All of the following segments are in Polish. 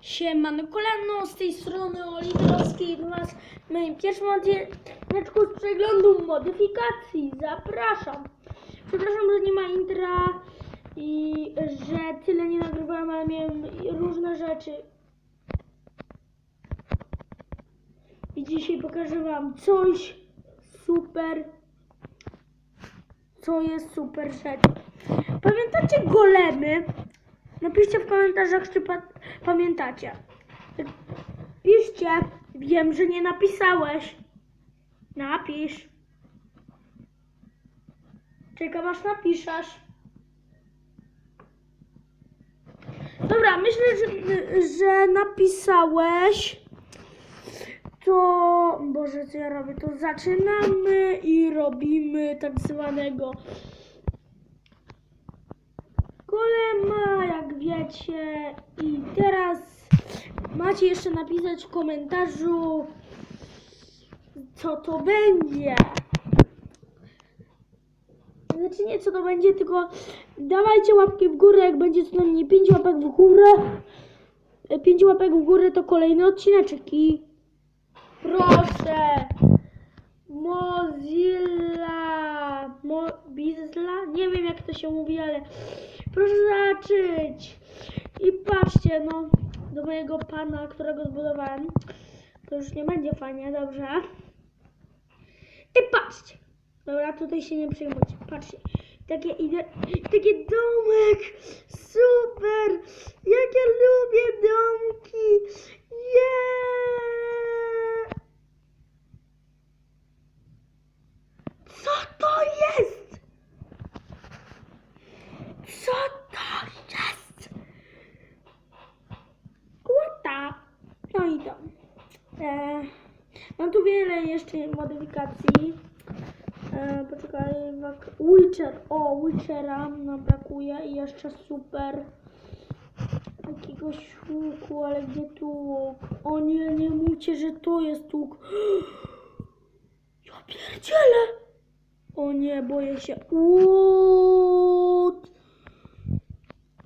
Siemano kolano, z tej strony Oliwrowskiej do Was w moim pierwszym odcineczku z przeglądu modyfikacji. Zapraszam. Przepraszam, że nie ma intra i że tyle nie nagrywałem, ale miałem różne rzeczy. I dzisiaj pokażę Wam coś super, co jest super rzecz. Pamiętacie golemy? Napiszcie w komentarzach, czy pa pamiętacie. Piszcie. Wiem, że nie napisałeś. Napisz. Czekam aż napiszesz. Dobra, myślę, że, że napisałeś. To, Boże, co ja robię? To zaczynamy i robimy tak zwanego golema, wiecie. I teraz macie jeszcze napisać w komentarzu, co to będzie. Znaczy nie co to będzie, tylko dawajcie łapki w górę, jak będzie co najmniej 5 łapek w górę. 5 łapek w górę to kolejny odcineczek i proszę Mozilla Mobizla, nie wiem jak to się mówi, ale proszę zacząć patrzcie no do mojego pana, którego zbudowałem. To już nie będzie fajnie, dobrze. I patrzcie. Dobra, tutaj się nie przejmujcie, patrzcie. Takie ide... takie domek super jak ja lubię domki yeah! Co to jest? Co to jest? Kłota. No i to. E, mam tu wiele jeszcze modyfikacji. E, poczekaj, Witcher. O, Witchera nam brakuje i jeszcze super jakiegoś łuku, ale gdzie tu? O nie, nie mówcie, że to jest łuk. Ja pierdzielę! O nie, boję się. What?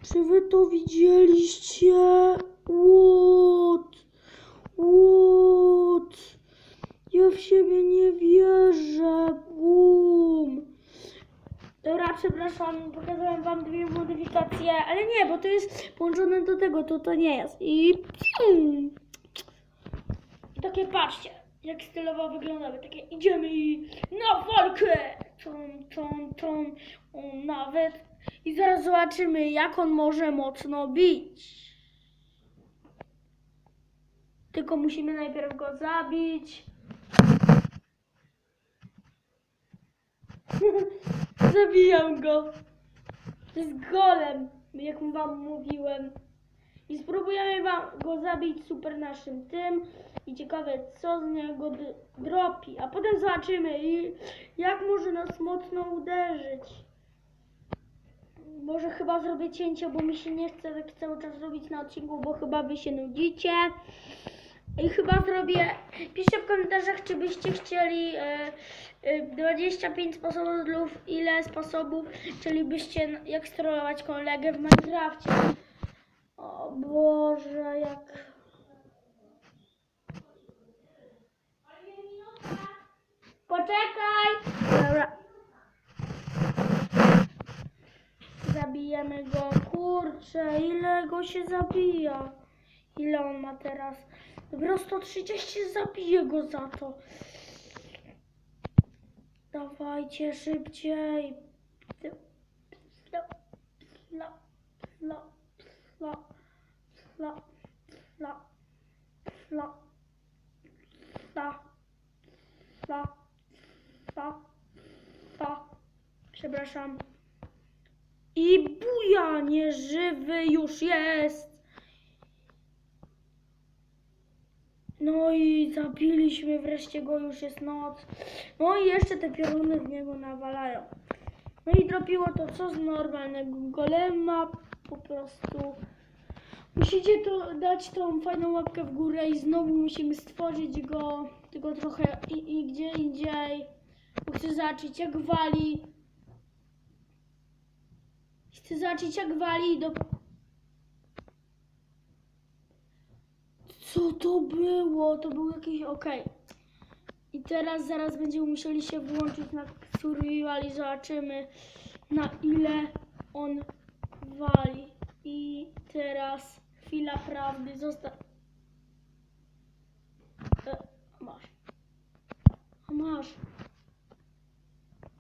Czy wy to widzieliście? What? What? W siebie nie wierzę. Boom. Dobra, przepraszam, pokazałem wam dwie modyfikacje, ale nie, bo to jest połączone do tego, to to nie jest. I hmm, takie patrzcie, jak stylowo wyglądały, takie idziemy i na walkę, ton, ton, ton, o, nawet i zaraz zobaczymy, jak on może mocno bić. Tylko musimy najpierw go zabić. Zabijam go. To jest golem, jak wam mówiłem. I spróbujemy wam go zabić super naszym tym. I ciekawe, co z niego dropi. A potem zobaczymy, jak może nas mocno uderzyć. Może chyba zrobię cięcie, bo mi się nie chce tak cały czas robić na odcinku, bo chyba wy się nudzicie. I chyba zrobię. Piszcie w komentarzach, czy byście chcieli e, e, 25 sposobów, ile sposobów chcielibyście jak strollować kolegę w Minecrafcie. O Boże, jak. Poczekaj! Dobra. Zabijemy go. Kurczę, ile go się zabija? Ile on ma teraz? Dopiero 130 zabiję go za to. Dawajcie szybciej. Sla, sla, sla, sla, sla, sla, sla, sla, sla, sla, sla. Przepraszam. I buja, nieżywy już jest. No i zabiliśmy wreszcie go, już jest noc. No i jeszcze te pioruny w niego nawalają. No i dropiło to co z normalnego golema, po prostu. Musicie to dać tą fajną łapkę w górę i znowu musimy stworzyć go, tylko trochę i, i gdzie indziej. Bo chcę zobaczyć jak wali. Chcę zobaczyć jak wali do Co to było? To był jakiś... Okej. I teraz zaraz będziemy musieli się włączyć na survival i zobaczymy na ile on wali. I teraz chwila prawdy. Zostaw... E, masz. Masz.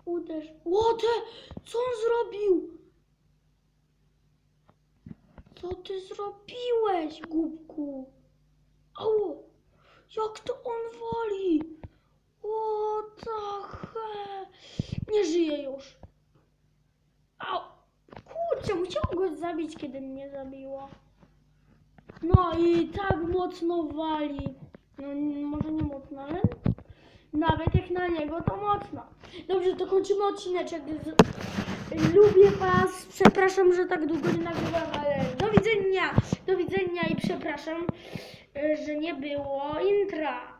Uderz. Łote! Co on zrobił? Co ty zrobiłeś, głupku? Au! Jak to on wali? What the hell? Nie żyje już. Au! Kurczę, musiałam go zabić, kiedy mnie zabiło. No i tak mocno wali. No może nie mocno, ale nawet jak na niego to mocno. Dobrze, to kończymy odcineczek. Lubię Was. Przepraszam, że tak długo nie nagrywam, ale do widzenia. Do widzenia i przepraszam, że nie było intra.